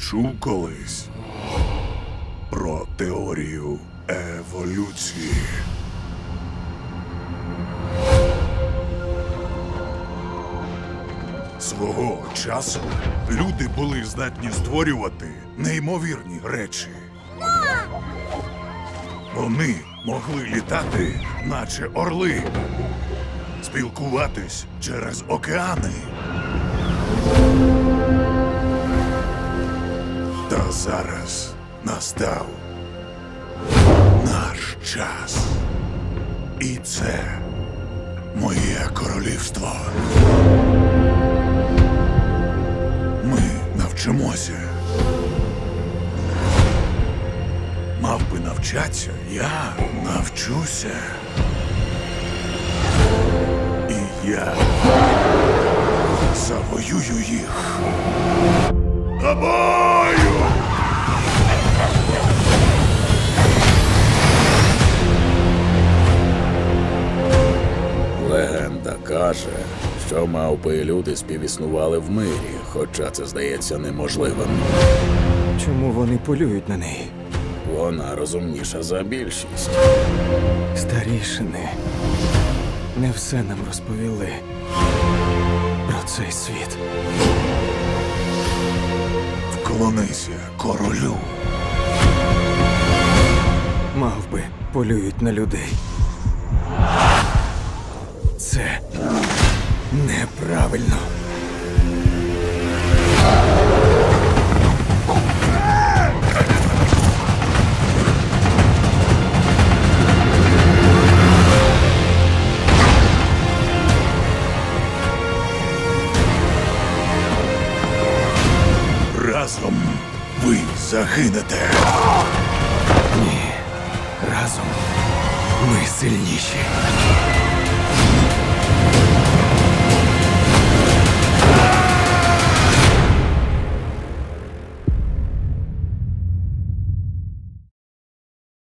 Чув колись про теорію еволюції. Свого часу люди були здатні створювати неймовірні речі. Вони могли літати, наче орли, спілкуватись через океани. Та зараз настав наш час. І це моє королівство. Ми навчимося. Мав би навчатися, я навчуся. І я завоюю їх. Тобою! Легенда каже, що мавпи і люди співіснували в мирі, хоча це здається неможливим. Чому вони полюють на неї? Вона розумніша за більшість. Старішини не все нам розповіли про цей світ. Вклонися королю. Мавби полюють на людей. Неправильно. Разом ви загинете. Разом ми сильніші.